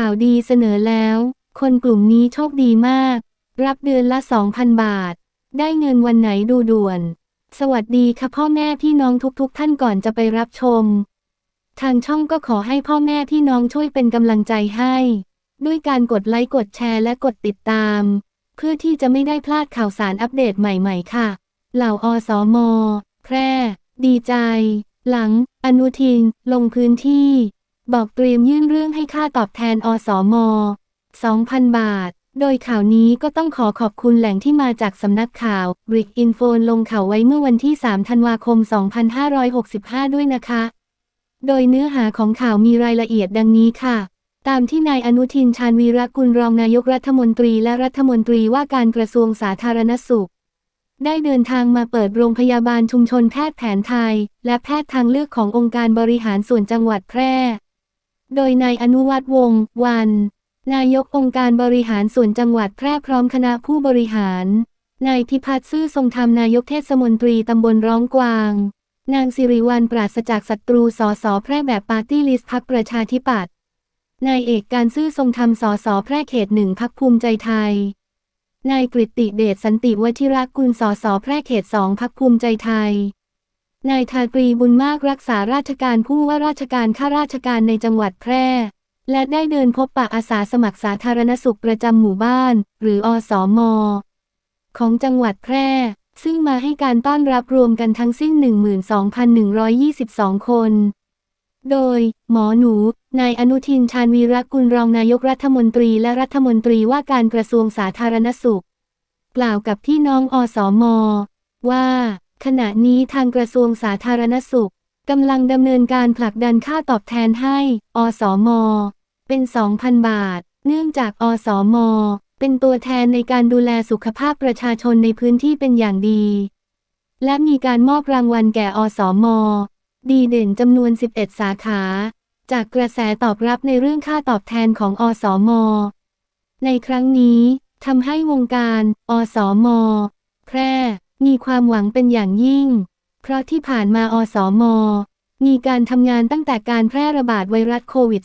ข่าวดีเสนอแล้ว คนกลุ่มนี้โชคดีมาก รับเดือนละ 2,000 บาท ได้เงินวันไหนดูด่วน สวัสดีค่ะพ่อแม่พี่น้องทุกๆ ท่านก่อนจะไปรับชม ทางช่องก็ขอให้พ่อแม่พี่น้องช่วยเป็นกำลังใจให้ ด้วยการกดไลค์กดแชร์และกดติดตาม เพื่อที่จะไม่ได้พลาดข่าวสารอัปเดตใหม่ๆ ค่ะ เหล่าอสมแพร่ ดีใจ หลัง อนุทิน ลงพื้นที่ บอกเตรียมยื่นเรื่องให้ค่าตอบแทนอสม 2,000 บาท โดยข่าวนี้ก็ต้องขอขอบคุณแหล่งที่มาจากสำนักข่าว r i c Info ลงข่าวไว้เมื่อวันที่ 3 ธันวาคม 2565 ด้วยนะคะ โดยเนื้อหาของข่าวมีรายละเอียดดังนี้ค่ะ ตามที่นายอนุทินชาญวีรกุลรองนายกรัฐมนตรีและรัฐมนตรีว่าการกระทรวงสาธารณสุขได้เดินทางมาเปิดโรงพยาบาลชุมชนแพทย์แผนไทย และแพทย์ทางเลือกขององค์การบริหารส่วนจังหวัดแพร่ โดยนายอนุวัฒน์วงศ์วัน นายกองค์การบริหารส่วนจังหวัดแพร่พร้อมคณะผู้บริหาร นายพิพัฒน์ซื่อทรงธรรมนายกเทศมนตรีตำบลร้องกวาง นางสิริวัลปราศจากศัตรูสอสอแพร่แบบปาร์ตี้ลิสต์พักประชาธิปัตย์นายเอกการซื่อทรงธรรมสอสอแพร่เขตหนึ่งพักภูมิใจไทย นายกฤติเดชสันติวชิรกุลสอสอแพร่เขตสองพักภูมิใจไทย นายทาตรีบุญมากรักษาราชการผู้ว่าราชการข้าราชการในจังหวัดแพร่ และได้เดินพบปะอาสาสมัครสาธารณสุขประจำหมู่บ้าน หรืออสอมของจังหวัดแพร่ ซึ่งมาให้การต้อนรับรวมกันทั้งสิ้น 12,122 คน โดย หมอหนู นายอนุทินชาญวีรกุลรองนายกรัฐมนตรีและรัฐมนตรีว่าการกระทรวงสาธารณสุข กล่าวกับพี่น้องอสอมว่า ขณะนี้ทางกระทรวงสาธารณสุขกำลังดำเนินการผลักดันค่าตอบแทนให้ อสมเป็น 2,000 บาท เนื่องจาก อสมเป็นตัวแทนในการดูแลสุขภาพประชาชนในพื้นที่เป็นอย่างดี และมีการมอบรางวัลแก่ อสมดีเด่นจำนวน 11 สาขา จากกระแสตอบรับในเรื่องค่าตอบแทนของ อสมในครั้งนี้ทำให้วงการ อสมแพร่ มีความหวังเป็นอย่างยิ่ง เพราะที่ผ่านมาอสมมีการทำงานตั้งแต่การแพร่ระบาดไวรัสโควิด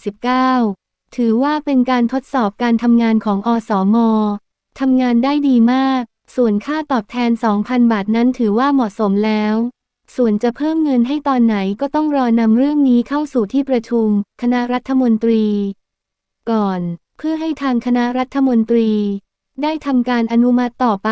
-19 ถือว่าเป็นการทดสอบการทำงานของอสมทำงานได้ดีมาก ส่วนค่าตอบแทน 2,000 บาทนั้นถือว่าเหมาะสมแล้ว ส่วนจะเพิ่มเงินให้ตอนไหนก็ต้องรอนำเรื่องนี้เข้าสู่ที่ประชุม คณะรัฐมนตรี ก่อน เพื่อให้ทางคณะรัฐมนตรี ได้ทำการอนุมัติต่อไป